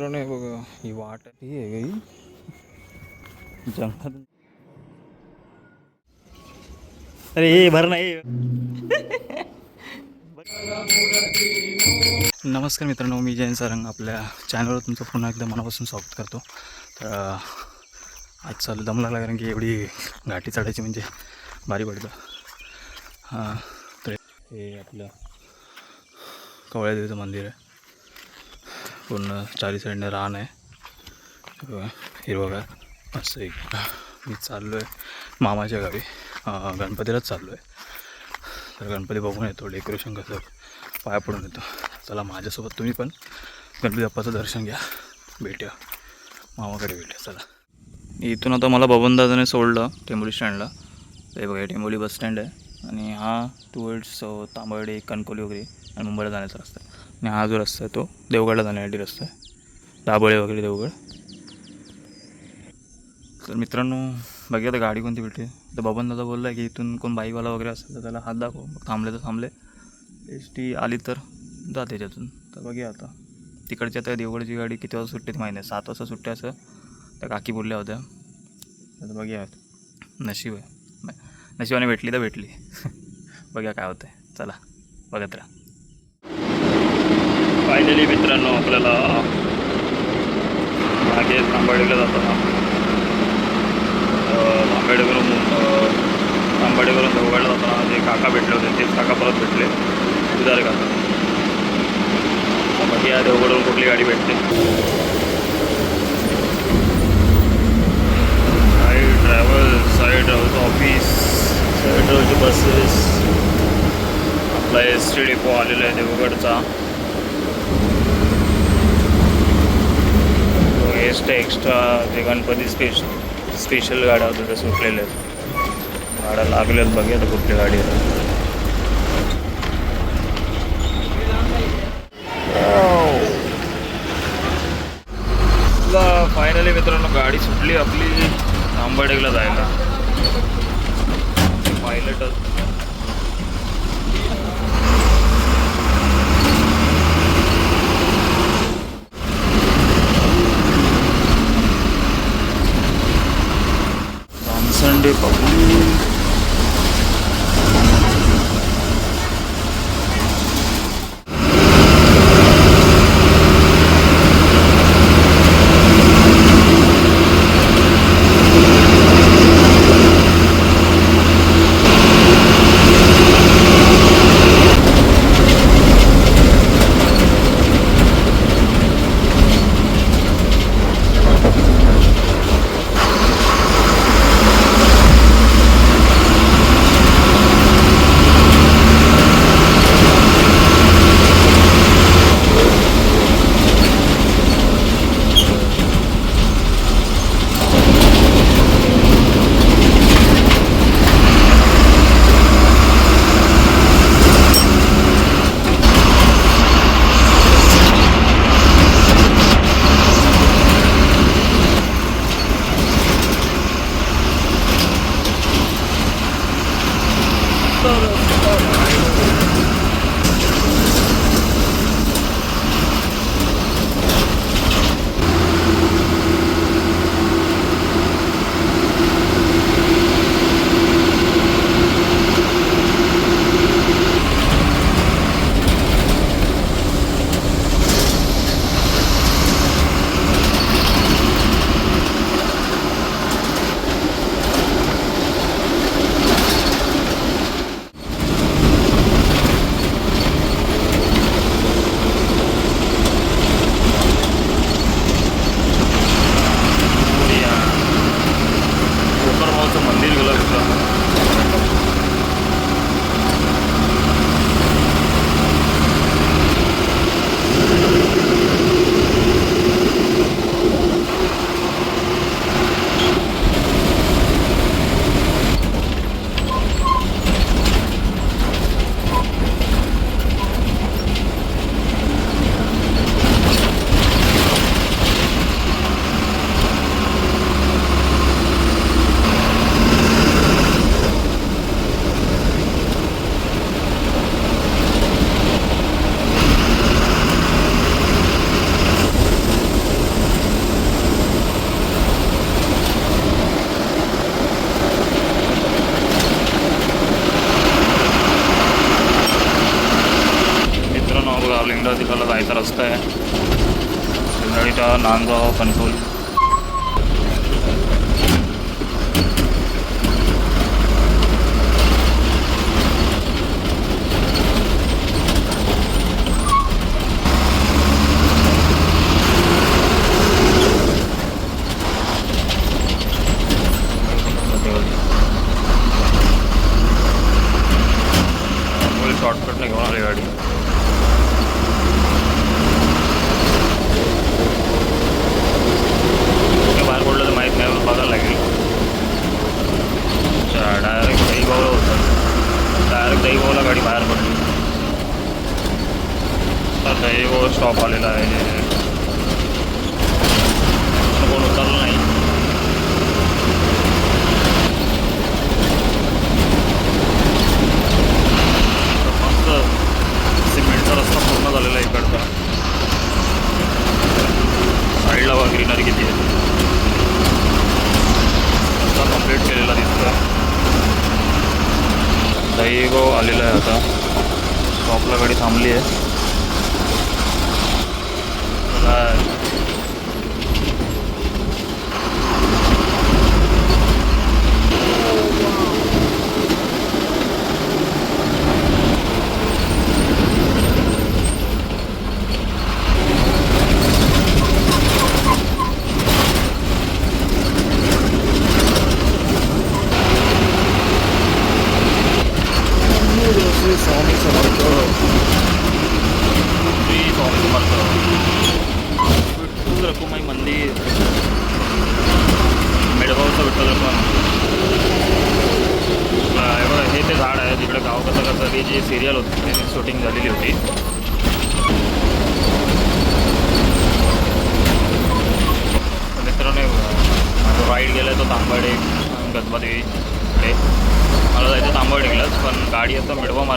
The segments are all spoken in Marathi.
मित्रांनो हे बघा ही वाट ही आहे का जंगल. अरे हे भर नाही नमस्कार मित्रांनो मी जयंत सारंग आपल्या चॅनलवर तुमचं पुन्हा एकदा मनापासून स्वागत करतो. तर आज चालू दम लागला कारण की एवढी घाटी चढायची म्हणजे भारी पडतं. हां तर हे आपलं कवळ्यादेवीचं मंदिर आहे. पूर्ण चारी साईडने रान आहे. हिरवगार असं एक. मी चाललो आहे मामाच्या गावी. गणपतीलाच चाललो आहे तर गणपती बघून येतो डेकोरेशन कसं पाया पडून येतो. चला माझ्यासोबत तुम्ही पण गणपती बाप्पाचं दर्शन घ्या. भेटूया. मामाकडे भेटूया चला. इथून आता मला बबनदादाने सोडलं टेंबोली स्टँडला. ते बघा टेंबोली बस स्टँड आहे. आणि हा टुवर्ड्स तांबर्डे कणकोली वगैरे आणि मुंबईला जाण्याचा रस्ता आहे. आणि हा जो रस्ता आहे तो देवगडला जाण्यासाठी रस्ता आहे. दाबळे वगैरे देवगड. तर मित्रांनो बघा आता गाडी कोणती भेटते तर बबन दादा बोलला आहे की इथून कोण बाईकवाला वगैरे असेल तर त्याला हात दाखव. थांबले तर थांबले. एस टी आली तर जाते त्याच्यातून तर बघूया आता. तिकडच्या तर देवगडची गाडी किती वाजता सुट्टी माहिती नाही. सात वाजता सुट्टी असं. त्या काकी बोलल्या होत्या. तर बघूया. नशीब आहे. नशिबाने भेटली तर भेटली. बघूया काय होतं आहे चला बघत राहा. फायनली मित्रांनो आपल्याला. मागे तांबाडीला जाताना अं, आंबेडकरून अं, देवगडला जाताना जे काका भेटले होते तेच काका परत भेटले. उदार काका. मग या देवगडवरून कुठली गाडी भेटते? साईड ट्रॅव्हल साई ट्रॅव्हलचं ऑफिस साईड ट्रॅव्हलची बसेस आपला एस टी डेपो आलेला आहे देवगडचा. एक्स्ट्रा एक्स्ट्रा जे गणपती स्पेश स्पेशल गाड्या होत्या त्या सुटलेल्या आहेत. गाड्या लागल्यात बघूया आता कुठल्या गाडी फायनली मित्रांनो गाडी सुटली आपली. आंबाडेगला जायला. 安装分头。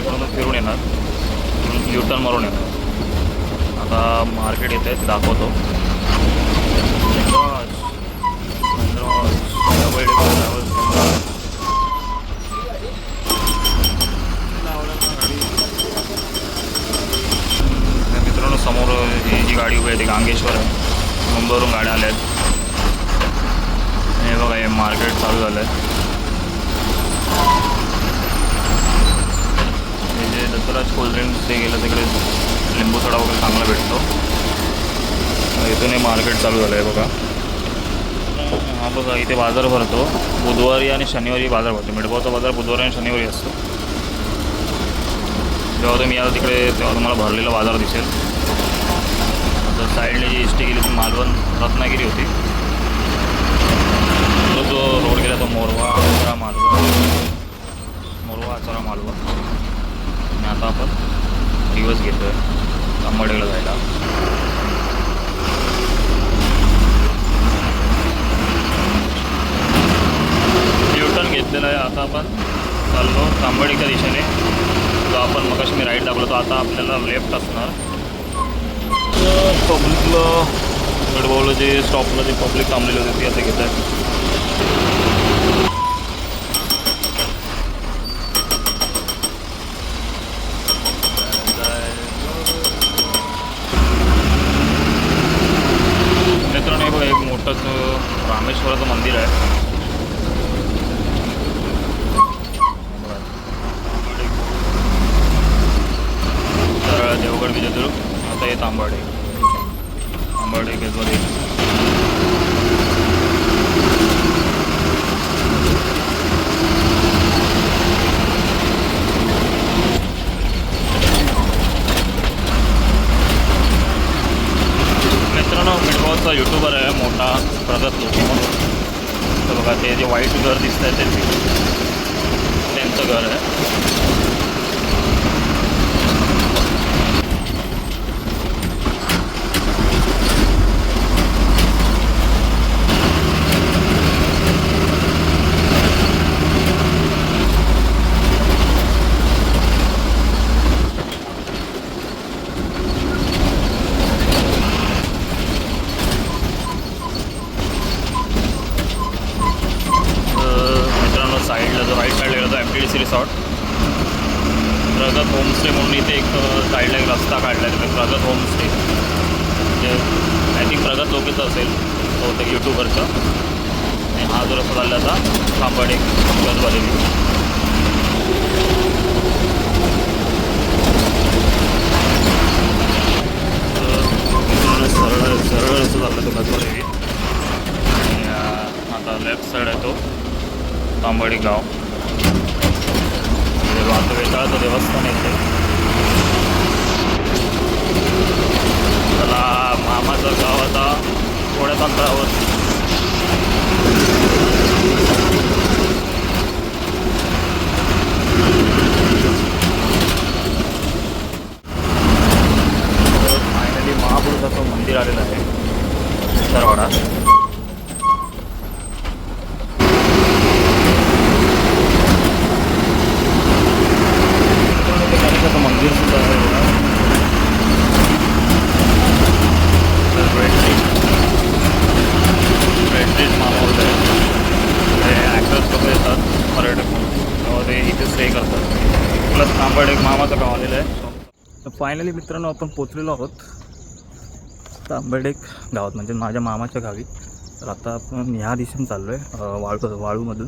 मार्केटमधून फिरून येणार. युटर्न मारून येणार. आता मार्केट येते ते दाखवतो. मित्रांनो समोर ही जी गाडी उभी आहे ती गांगेश्वर आहे. मुंबईवरून गाड्या आल्या आहेत. हे बघा हे मार्केट चालू झालं आहे हे जे दत्तराज कोल्ड्रिंक्स ते गेलं तिकडे लिंबू सोडा वगैरे चांगला भेटतो. इथून हे मार्केट चालू झालं आहे बघा. हा बघा इथे बाजार भरतो. बुधवारी आणि शनिवारी बाजार भरतो. मिडगावचा बाजार बुधवारी आणि शनिवारी असतो. जेव्हा तुम्ही याल तिकडे तेव्हा तुम्हाला भरलेला बाजार दिसेल. तर साईडने जी एस टी गेली ती मालवण रत्नागिरी होती. तो जो रोड गेला तो मोरवा आचरा मालवण. मोरवा आचरा मालवण. आणि आता आपण दिवस घेतो आहे तांबडेला जायला. न्यूटन घेतलेलं आहे. आता आपण चाललो तांबडीच्या दिशेने. जो आपण मग मी राईट दाबलो. तो आता आपल्याला लेफ्ट असणार. पब्लिकला गडबावलं जे स्टॉपला जे पब्लिक थांबलेली होती ती आता घेत आहे थोड्याच फायनली महापुरुषाचं मंदिर आलेलं आहे. सरवाडा गणेशाचं मंदिर सुद्धा आहे बघा. तर रेड ब्रिज रेड ब्रिज मामावर आहे हे ॲक्टर्स लोक येतात पर्यटक म्हणून तेव्हा ते इथे स्टे करतात प्लस तांबड एक मामाचं गाव आलेलं आहे तर फायनली मित्रांनो आपण पोचलेलो आहोत तांबडेक गावात म्हणजे माझ्या मामाच्या गावी. तर आता आपण ह्या दिशेने चाललो आहे वाळू वाळूमधून.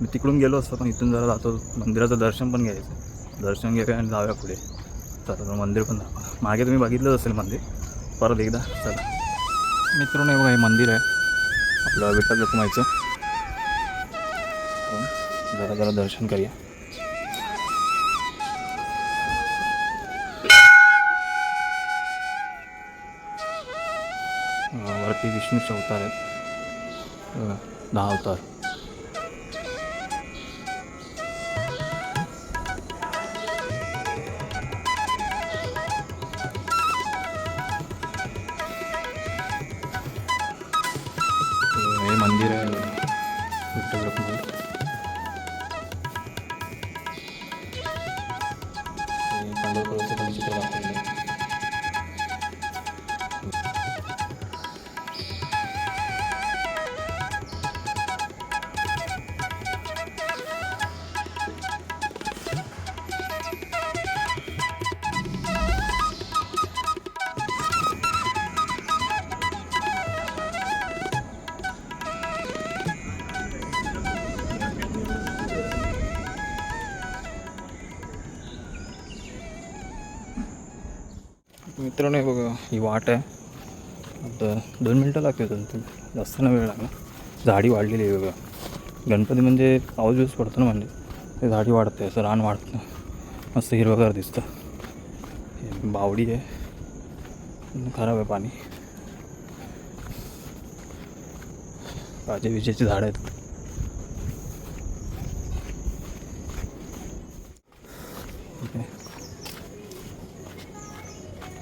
मी तिकडून गेलो असतो पण इथून जरा जातो मंदिराचं दर्शन पण घ्यायचं. दर्शन घ्यायचं आणि जाऊया पुढे. तर मंदिर पण मागे तुम्ही बघितलंच असेल मंदिर. परत एकदा चला. मित्रांनो बघा हे मंदिर आहे. आपलं विठ्ठल रखुमाईचं जरा जरा दर्शन करूया. अं, वरती विष्णूचे अवतार आहेत मित्रांनो हे बघा ही वाट आहे. आता दोन मिनटं लागते तर जास्त ना वेळ लागला झाडी वाढलेली आहे बघा. गणपती म्हणजे पाऊस बिऊस पडतो ना म्हणजे ते झाडी वाढते असं रान वाढतं. मस्त हिरवगार दिसतं. बावडी आहे. खराब आहे पाणी. काजे विजेची झाडं आहेत. ठीक आहे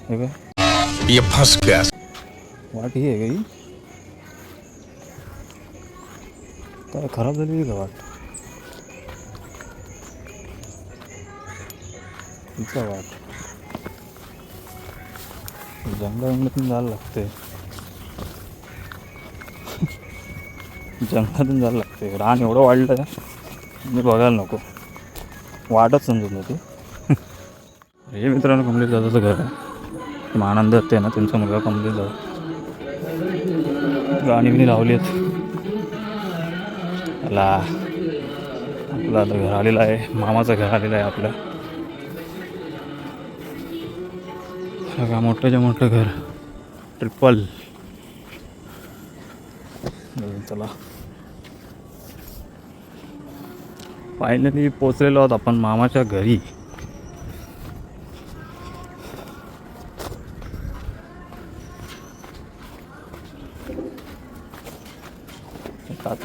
हे काय ये फंस गया वाट ही आहे का ही काय खराब झाली का वाट तिचा वाट जंगलातून जायला लागते जंगलातून जायला लागते रान एवढं वाढलं आहे म्हणजे बघायला नको वाटच समजत नव्हती हे मित्रांनो कंप्लीट दादाचं घर आहे आनंद असते ना त्यांचा मुलगा कंप्लीट जाऊ गाणी बिणी लावली आहेत त्याला आपलं आता घर आलेलं आहे मामाचं घर आलेलं आहे आपलं सगळं मोठंच्या मोठं घर ट्रिपल चला फायनली पोचलेलो आहोत आपण मामाच्या घरी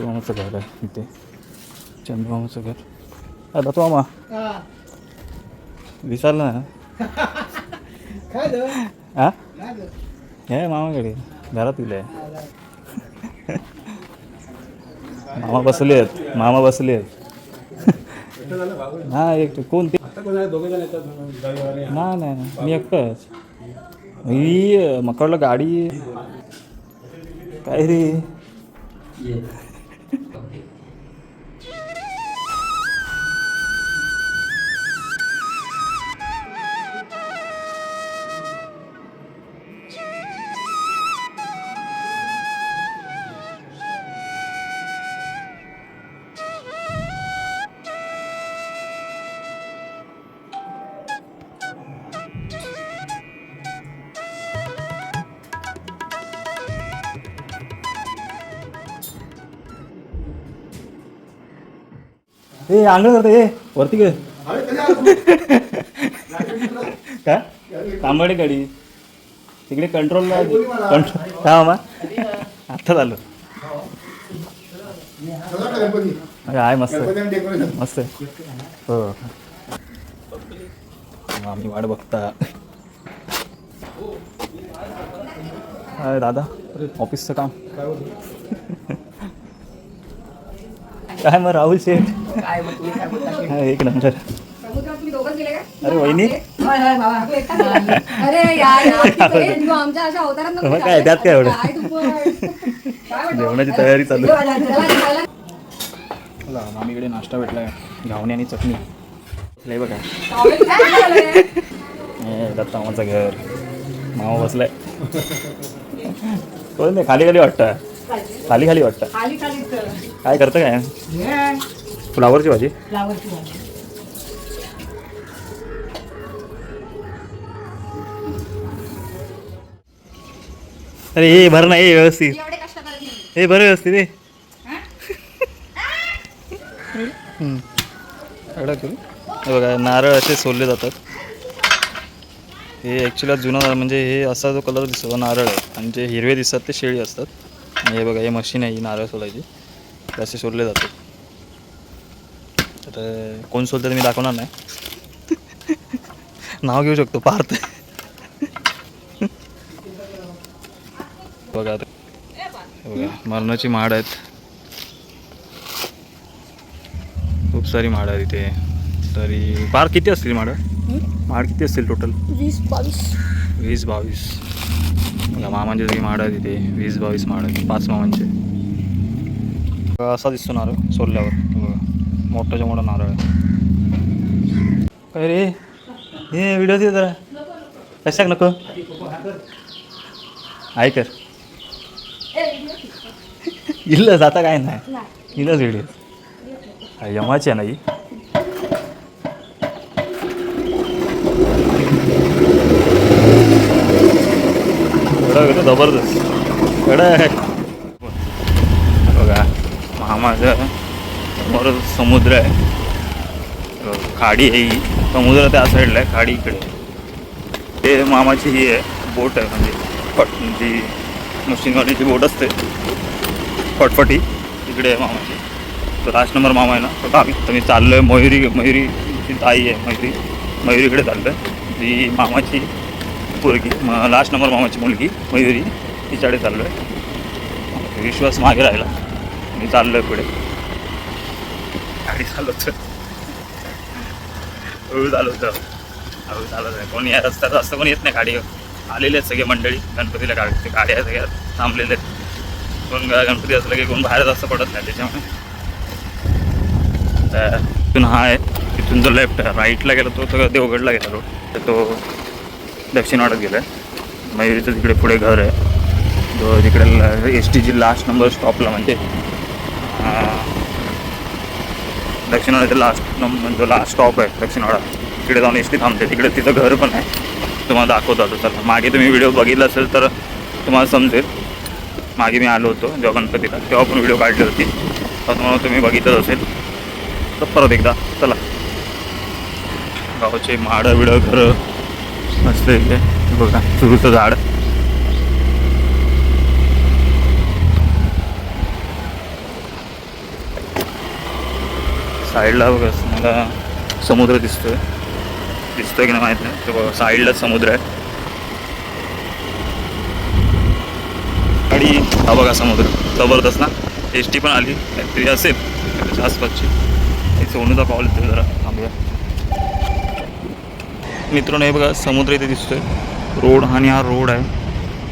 मामाचं घर आहे इथे. चंदू मामाचं घर. हा दातू मामा. विसरला ना? हा? हे मामाकडे घरात दिलं आहे मामा बसले आहेत मामा बसले आहेत. हा एक कोण ते? नाही नाही नाही. मी एकटाच ही मकडला गाडी. काय रे? आंघोळ करते ए वरती गे काय? तांबडी गाडी. तिकडे कंट्रोलला कंट्रोल काय मामा. आता झालं. अरे आहे मस्त. मस्त आहे. हो. आम्ही वाट बघता. अरे दादा ऑफिसचं काम. काय मग राहुल शेठ? एक नंबर. अरे वहिनी? काय, त्यात काय एवढं? जेवणाची तयारी चालू मामीकडे नाश्ता भेटलाय. घावणे आणि चटणी. लय बघा? हे दत्ता मामाचं घर. मामा बसलाय. कोण नाही खाली खाली वाटतं? खाली. खाली वाटतं? खाली खाली कर. काय करतं काय? फ्लावरची भाजी? फ्लावरची भाजी. अरे हे भर ना हे व्यवस्थित. हे बरं व्यवस्थित हे. हं? हे बघा नारळ असे सोलले जातात. हे ॲक्च्युली जुना म्हणजे हे असा जो कलर दिसतो तो नारळ आहे. आणि जे हिरवे दिसतात ते शेळी असतात. आणि हे बघा हे मशीन आहे ही नारळ सोलायची. ते असे सोलले जातात. तर कोण सोलतं ते मी दाखवणार नाही. नाव घेऊ शकतो पार्थ. बघा बघा मरणाची माड आहेत. खूप सारी माड आहेत इथे. तरी पार किती असतील माड? माड किती असतील टोटल वीस बावीस. वीस बावीस. मामांची सगळी माड आहेत इथे. वीस बावीस माड आहेत. पाच मामांचे. असा दिसतो नारळ सोलल्यावर मोठाच्या मोठा नारळ. आहे काय रे? हे व्हिडिओ दे जरा. कशाक नको? ऐक कर. इल्लच आता काय नाही. इलच व्हिडिओ यमाची आहे ना ही? कडक आहे तो जबरदस्त. कडक बघा महामाचं समोर समुद्र आहे. खाडी आहे ही. समुद्र त्या साईडला आहे खाडी इकडे ते मामाची ही आहे बोट आहे म्हणजे. फट जी मशीनवालीची बोट असते. फटफटी. तिकडे आहे मामाची. तो लास्ट नंबर मामा आहे ना. तर आम्ही तर मी चाललो आहे मयुरी मयुरीची ताई आहे मयुरी. मयुरीकडे चाललो आहे ती मामाची पोरगी मग लास्ट नंबर मामाची मुलगी मयुरी तिच्याकडे चाललो आहे विश्वास मागे राहिला. मी चाललो आहे पुढे. गाडी चालवतो हळू चालवतो हळू चालवत आहे कोणी या रस्त्यात असं कोणी येत नाही गाडी आलेले आहेत सगळे मंडळी गणपतीला गाडी गाड्या सगळ्या थांबलेले आहेत कोण गणपती असलं की कोण बाहेर जास्त पडत नाही त्याच्यामुळे तर तिथून हा आहे तिथून जो लेफ्ट राईटला गेला तो सगळं देवगडला गेला रोड तर तो दक्षिण वाटत गेला आहे मयुरीचं तिकडे पुढे घर आहे जो तिकडे एस टीची लास्ट नंबर स्टॉपला म्हणजे अं, लास्ट जो लास्ट स्टॉप आहे दक्षिणवाडा तिकडे जाऊन एस टी थांबते. तिकडे तिचं घर पण आहे. तुम्हाला दाखवतो आता. चला मागे तुम्ही व्हिडिओ बघितला असेल तर तुम्हाला समजेल. मागे मी आलो होतो जेव्हा गणपतीला तेव्हा पण व्हिडिओ काढली होती. तर तुम्हाला तुम्ही बघितलं असेल. तर परत एकदा चला. गावाचे माडं बिडं घरं मस्त बघा सुरूचं झाड. साईडला बघा मला समुद्र दिसतोय. दिसतोय की नाही माहीत नाही बघा साईडलाच समुद्र आहे. आणि हा बघा समुद्र जबरदस्त ना? एस टी पण आली काहीतरी असेल त्याच्या आसपासची. हे सोनूचा पाऊल येतो जरा थांबूया. मित्रांनो हे बघा समुद्र इथे दिसतोय. रोड आणि हा रोड आहे.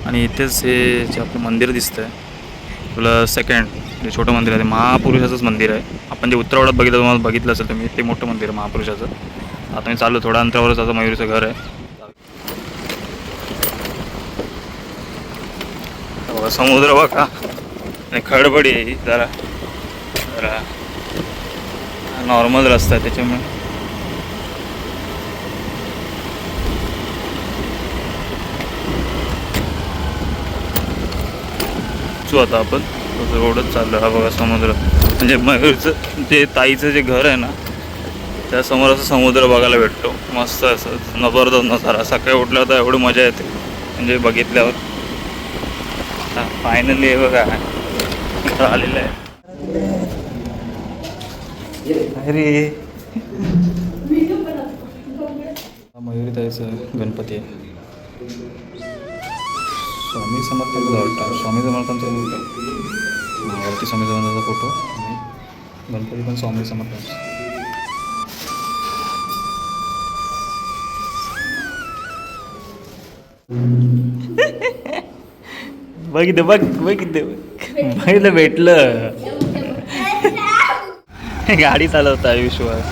आणि इथेच हे जे आपलं मंदिर दिसतंय आपलं सेकंड जे छोटं मंदिर आहे ते महापुरुषाचंच मंदिर आहे. आपण जे उत्तरावडात बघितलं तुम्हाला बघितलं असेल तुम्ही ते मोठं मंदिर आहे महापुरुषाचं. आता मी चाललो थोड्या अंतरावरच आता मयुरीचं घर आहे. बघा समुद्र बघा. आणि खडबडी आहे ही जरा जरा नॉर्मल रस्ता आहे त्याच्यामुळे. आता आपण. रोडच चाललं हा बघा समुद्र. म्हणजे मयूरचं जे ताईचं जे घर आहे ना त्या समोर असं समुद्र बघायला भेटतो. मस्त असं जबरदस्त नजारा. सकाळी उठल्यावर तर एवढी मजा येते. म्हणजे बघितल्यावर. फायनली हे बघा. घर आलेलं आहे. अरे मयुरी ताईचं गणपती आहे. स्वामी समर्थांचा वाटतं. स्वामी समर्थांचा फोटो वरती स्वामी समर्थांचा फोटो आणि गणपती पण स्वामी समर्थांचा. बघितलं बघ बघितलं बघितलं भेटलं. गाडी चालवता विश्वास.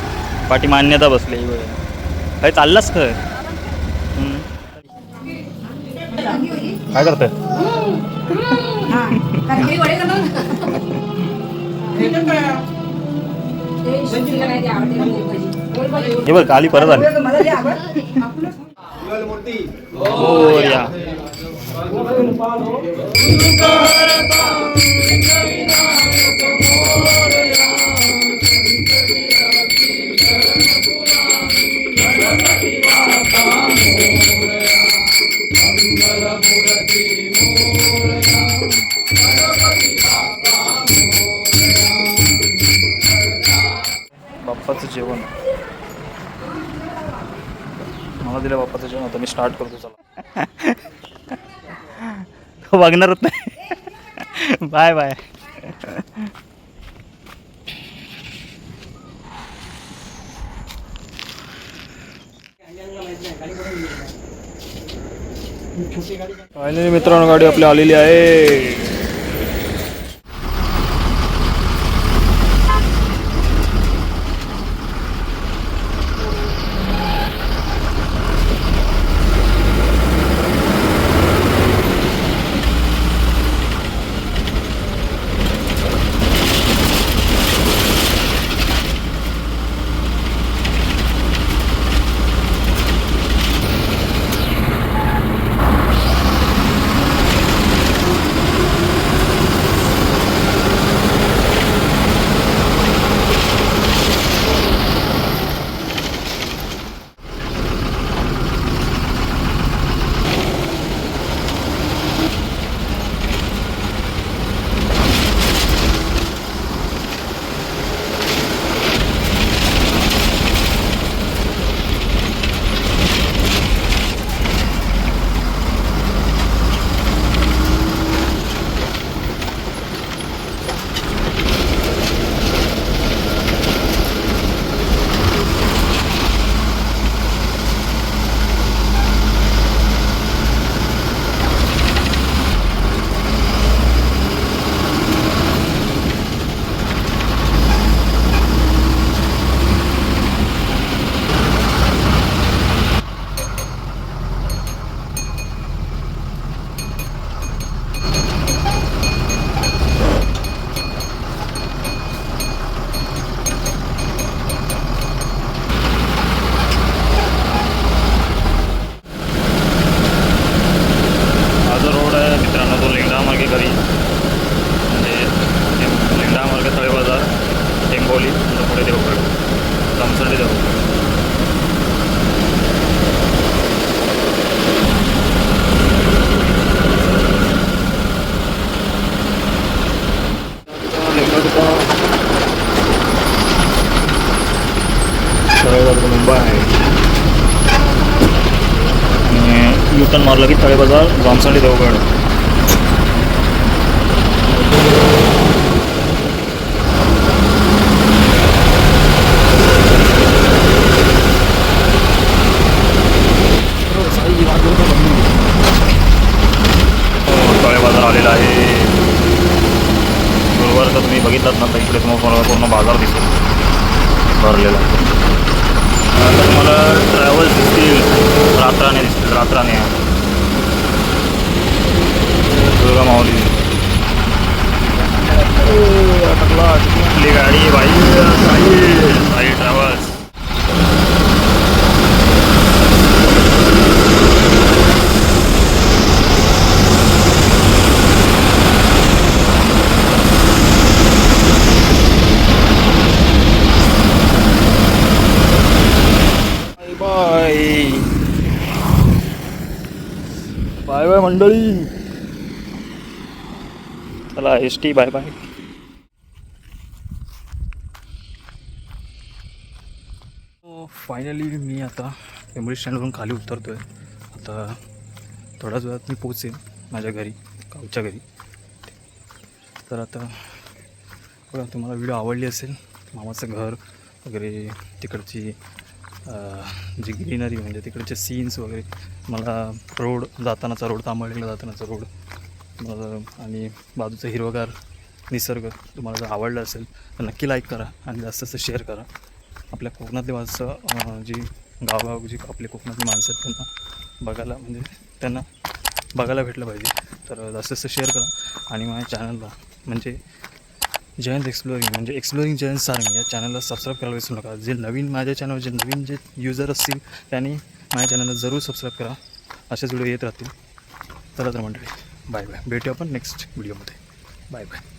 पाठी मान्यता बसली. बघ काय चाललास खर. काय करतोय हे बघ काली परत आली. हो या बाप्पाचं जेवण. मला दिलं बाप्पाचं जेवण आता मी स्टार्ट करतो चला. वागणारच बघणारच नाही. Bye bye. फायनली मित्रांनो गाडी आपली आलेली आहे हा जो रोड आहे मित्रांनो तो लिंगडा म्हणजे लिंगडा मार्गे तळे बाजार टेंबोली नंतर पुढे देवगड कमसंडे देवगड मुंबई आहे. आणि यूटन मारलं की तळे बाजार जामसंडी देवगड तळे बाजार आलेला आहे गुरुवारचा तुम्ही बघितलात ना तर इकडे तुम्हाला पूर्ण बाजार दिसेल भरलेला आता तुम्हाला ट्रॅव्हल्स दिसतील. रात्राने दिसतील रात्राने. दुर्गा माऊली. आपली गाडी बाई. Sai Sai travels bye bye मंडळी. चला S T bye bye finally मी आता एमडी स्टँडवरून खाली उतरतो आहे आता थोड्याच वेळात मी पोचेन माझ्या घरी गावच्या घरी. तर आता बघा तुम्हाला व्हिडिओ आवडली असेल मामाचं घर वगैरे तिकडची जी ग्रीनरी म्हणजे तिकडचे सीन्स वगैरे मला रोड जातानाचा रोड तांबळीला जातानाचा रोड मला आणि बाजूचं हिरवगार निसर्ग तुम्हाला जर आवडलं असेल तर नक्की लाईक करा आणि जास्त जास्त शेअर करा. आपल्या कोकणातली माणसं जी गावगाव जी आपली कोकणातली माणसं आहेत त्यांना बघायला म्हणजे त्यांना बघायला भेटलं पाहिजे. तर जास्त जास्त शेअर करा आणि माझ्या चॅनलला म्हणजे जयंत एक्सप्लोरिंग म्हणजे एक्सप्लोरिंग जयंत सारंग या चॅनलला सबस्क्राईब करायला विसरू नका. जे नवीन माझ्या चॅनलवर जे नवीन जे युजर असतील त्यांनी माझ्या चॅनलला जरूर सबस्क्राईब करा. असेच व्हिडिओ येत राहतील. चला तर मंडळी बाय बाय भेटू आपण नेक्स्ट व्हिडिओमध्ये बाय बाय